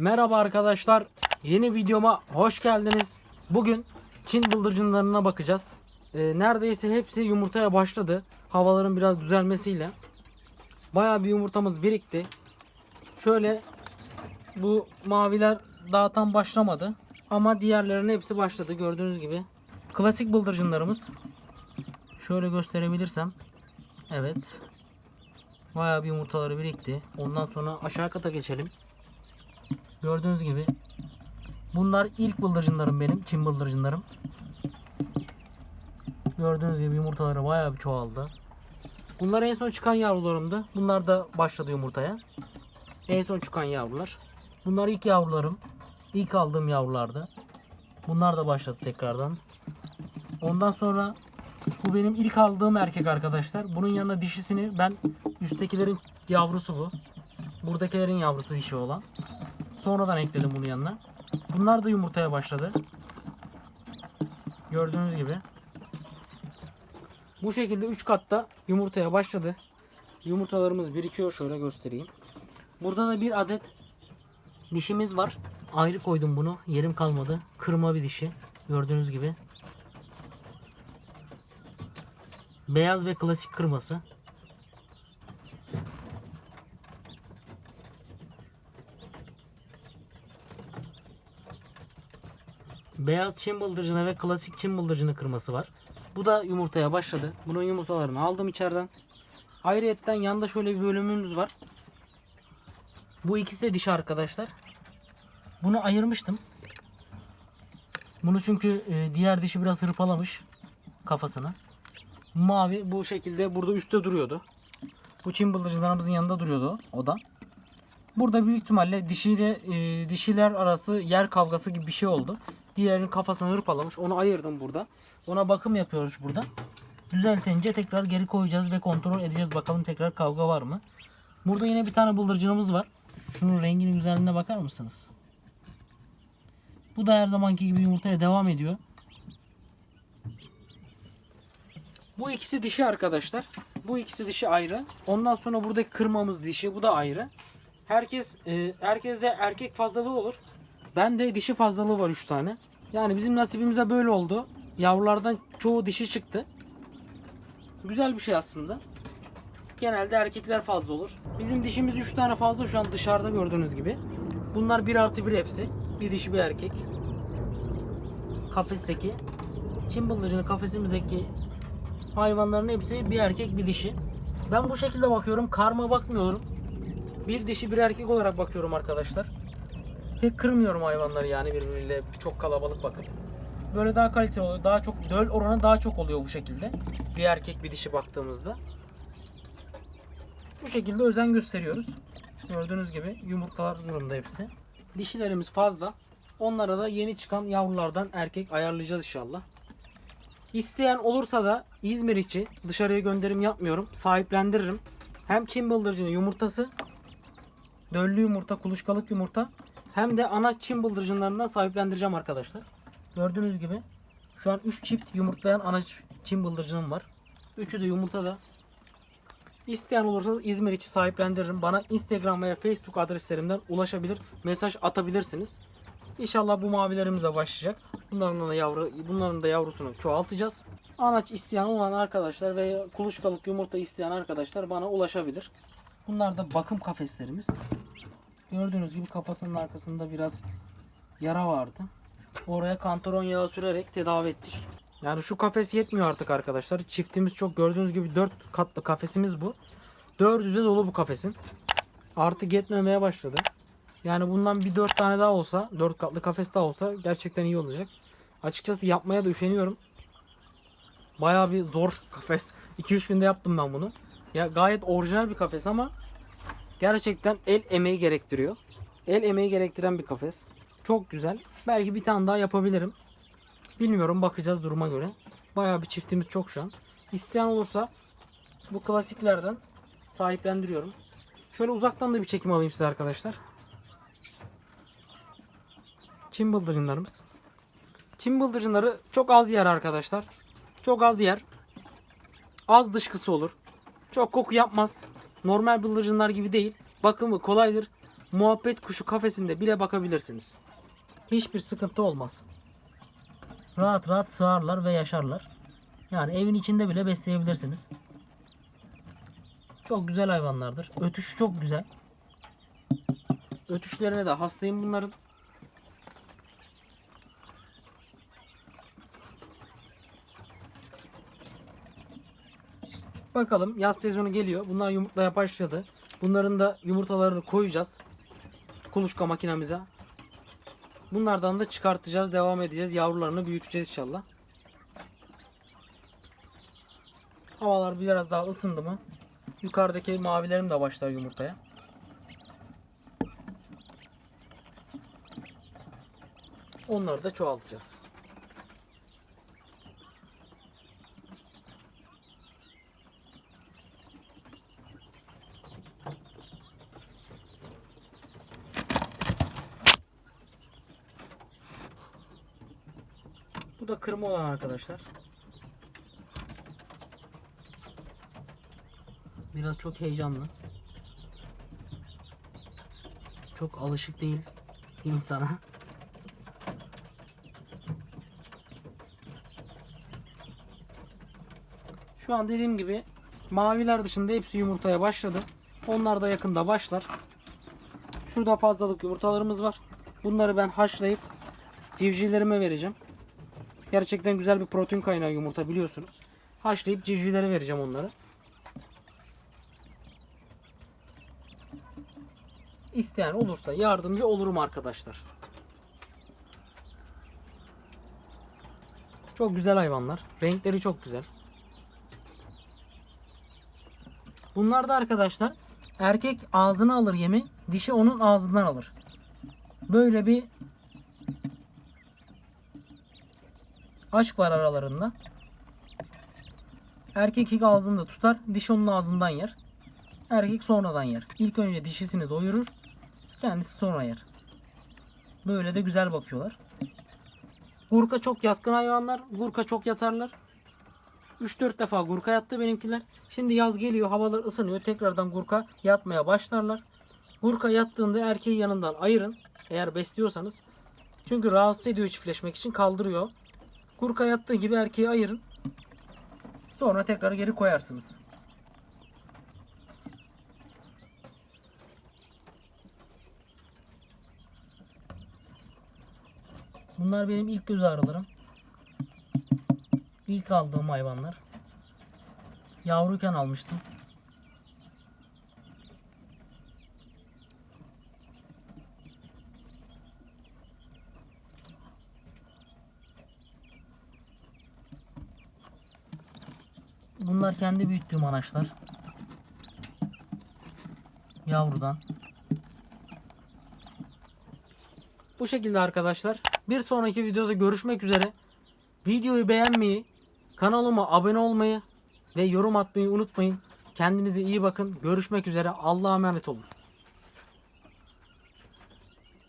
Merhaba arkadaşlar. Yeni videoma hoş geldiniz. Bugün Çin bıldırcınlarına bakacağız. Ee, neredeyse hepsi yumurtaya başladı. Havaların biraz düzelmesiyle. Bayağı bir yumurtamız birikti. Şöyle bu maviler daha tam başlamadı. Ama diğerlerinin hepsi başladı gördüğünüz gibi. Klasik bıldırcınlarımız. Şöyle gösterebilirsem. Evet. Bayağı bir yumurtaları birikti. Ondan sonra aşağı kata geçelim. Gördüğünüz gibi bunlar ilk bıldırcınlarım benim. Çin bıldırcınlarım. Gördüğünüz gibi yumurtaları bayağı bir çoğaldı. Bunlar en son çıkan yavrularımdı. Bunlar da başladı yumurtaya. En son çıkan yavrular. Bunlar ilk yavrularım. İlk aldığım yavrulardı. Bunlar da başladı tekrardan. Ondan sonra bu benim ilk aldığım erkek arkadaşlar. Bunun yanına dişisini ben üsttekilerin yavrusu bu. Buradakilerin yavrusu dişi olan. Sonradan ekledim bunu yanına. Bunlar da yumurtaya başladı. Gördüğünüz gibi. Bu şekilde 3 katta yumurtaya başladı. Yumurtalarımız birikiyor. Şöyle göstereyim. Burada da bir adet dişimiz var. Ayrı koydum bunu. Yerim kalmadı. Kırma bir dişi. Gördüğünüz gibi. Beyaz ve klasik kırması. Beyaz Çin bıldırcını ve klasik Çin bıldırcını kırması var. Bu da yumurtaya başladı. Bunun yumurtalarını aldım içeriden. Ayrıyetten yanda şöyle bir bölümümüz var. Bu ikisi de dişi arkadaşlar. Bunu ayırmıştım. Bunu çünkü e, diğer dişi biraz hırpalamış kafasını. Mavi bu şekilde burada üstte duruyordu. Bu Çin bıldırcınlarımızın yanında duruyordu o da. Burada büyük ihtimalle dişiyle e, dişiler arası yer kavgası gibi bir şey oldu. Diğerinin kafasını hırpalamış. Onu ayırdım burada. Ona bakım yapıyoruz burada. Düzeltince tekrar geri koyacağız ve kontrol edeceğiz. Bakalım tekrar kavga var mı? Burada yine bir tane bıldırcınımız var. Şunun renginin güzelliğine bakar mısınız? Bu da her zamanki gibi yumurtaya devam ediyor. Bu ikisi dişi arkadaşlar. Bu ikisi dişi ayrı. Ondan sonra buradaki kırmamız dişi. Bu da ayrı. Herkes e, herkeste erkek fazlalığı olur. Ben de dişi fazlalığı var 3 tane. Yani bizim nasibimize böyle oldu. Yavrulardan çoğu dişi çıktı. Güzel bir şey aslında. Genelde erkekler fazla olur. Bizim dişimiz 3 tane fazla şu an dışarıda gördüğünüz gibi. Bunlar 1 artı 1 hepsi. Bir dişi bir erkek. Kafesteki. Çin bıldırcını kafesimizdeki hayvanların hepsi bir erkek bir dişi. Ben bu şekilde bakıyorum. Karma bakmıyorum. Bir dişi bir erkek olarak bakıyorum arkadaşlar. Pek kırmıyorum hayvanları yani birbiriyle çok kalabalık bakıp. Böyle daha kaliteli oluyor. Daha çok döl oranı daha çok oluyor bu şekilde. Bir erkek bir dişi baktığımızda. Bu şekilde özen gösteriyoruz. Gördüğünüz gibi yumurtalar durumda hepsi. Dişilerimiz fazla. Onlara da yeni çıkan yavrulardan erkek ayarlayacağız inşallah. İsteyen olursa da İzmir içi dışarıya gönderim yapmıyorum. Sahiplendiririm. Hem Çin bıldırcını yumurtası, döllü yumurta, kuluçkalık yumurta hem de ana Çin bıldırcınlarından sahiplendireceğim arkadaşlar. Gördüğünüz gibi şu an 3 çift yumurtlayan ana Çin bıldırcınım var. Üçü de yumurtada. İsteyen olursa İzmir içi sahiplendiririm. Bana Instagram veya Facebook adreslerimden ulaşabilir, mesaj atabilirsiniz. İnşallah bu mavilerimiz de başlayacak. Bunların da yavru, bunların da yavrusunu çoğaltacağız. Anaç isteyen olan arkadaşlar veya kuluçkalık yumurta isteyen arkadaşlar bana ulaşabilir. Bunlar da bakım kafeslerimiz. Gördüğünüz gibi kafasının arkasında biraz yara vardı. Oraya kantaron yağı sürerek tedavi ettik. Yani şu kafes yetmiyor artık arkadaşlar. Çiftimiz çok gördüğünüz gibi 4 katlı kafesimiz bu. Dördü de dolu bu kafesin. Artık yetmemeye başladı. Yani bundan bir 4 tane daha olsa, 4 katlı kafes daha olsa gerçekten iyi olacak. Açıkçası yapmaya da üşeniyorum. Bayağı bir zor kafes. 2-3 günde yaptım ben bunu. Ya gayet orijinal bir kafes ama gerçekten el emeği gerektiriyor. El emeği gerektiren bir kafes. Çok güzel. Belki bir tane daha yapabilirim. Bilmiyorum bakacağız duruma göre. Bayağı bir çiftimiz çok şu an. İsteyen olursa bu klasiklerden sahiplendiriyorum. Şöyle uzaktan da bir çekim alayım size arkadaşlar. Çin bıldırcınlarımız. Çin bıldırcınları çok az yer arkadaşlar. Çok az yer. Az dışkısı olur. Çok koku yapmaz. Normal bıldırcınlar gibi değil. Bakımı kolaydır. muhabbet kuşu kafesinde bile bakabilirsiniz. Hiçbir sıkıntı olmaz. Rahat rahat sığarlar ve yaşarlar. Yani evin içinde bile besleyebilirsiniz. Çok güzel hayvanlardır. Ötüşü çok güzel. Ötüşlerine de hastayım bunların. Bakalım yaz sezonu geliyor. Bunlar yumurtlamaya başladı. Bunların da yumurtalarını koyacağız. Kuluçka makinemize. Bunlardan da çıkartacağız. Devam edeceğiz. Yavrularını büyüteceğiz inşallah. Havalar biraz daha ısındı mı? Yukarıdaki mavilerim de başlar yumurtaya. Onları da çoğaltacağız. Da kırma olan arkadaşlar. Biraz çok heyecanlı. Çok alışık değil insana. Şu an dediğim gibi maviler dışında hepsi yumurtaya başladı. Onlar da yakında başlar. Şurada fazlalık yumurtalarımız var. Bunları ben haşlayıp civcivlerime vereceğim. Gerçekten güzel bir protein kaynağı yumurta biliyorsunuz. Haşlayıp civcivlere vereceğim onları. İsteyen olursa yardımcı olurum arkadaşlar. Çok güzel hayvanlar. Renkleri çok güzel. Bunlar da arkadaşlar erkek ağzına alır yemi, dişi onun ağzından alır. Böyle bir aşk var aralarında. Erkek ilk ağzında tutar, dişi onun ağzından yer. Erkek sonradan yer. İlk önce dişisini doyurur, kendisi sonra yer. Böyle de güzel bakıyorlar. Gurka çok yatkın hayvanlar. Gurka çok yatarlar. 3-4 defa gurka yattı benimkiler. Şimdi yaz geliyor, havalar ısınıyor. Tekrardan gurka yatmaya başlarlar. Gurka yattığında erkeği yanından ayırın. Eğer besliyorsanız. Çünkü rahatsız ediyor çiftleşmek için kaldırıyor. Gurka yattığı gibi erkeği ayırın. Sonra tekrar geri koyarsınız. Bunlar benim ilk göz ağrılarım. İlk aldığım hayvanlar. Yavruyken almıştım. Bunlar kendi büyüttüğüm anaçlar. Yavrudan. Bu şekilde arkadaşlar. Bir sonraki videoda görüşmek üzere. Videoyu beğenmeyi, kanalıma abone olmayı ve yorum atmayı unutmayın. Kendinize iyi bakın. Görüşmek üzere. Allah'a emanet olun.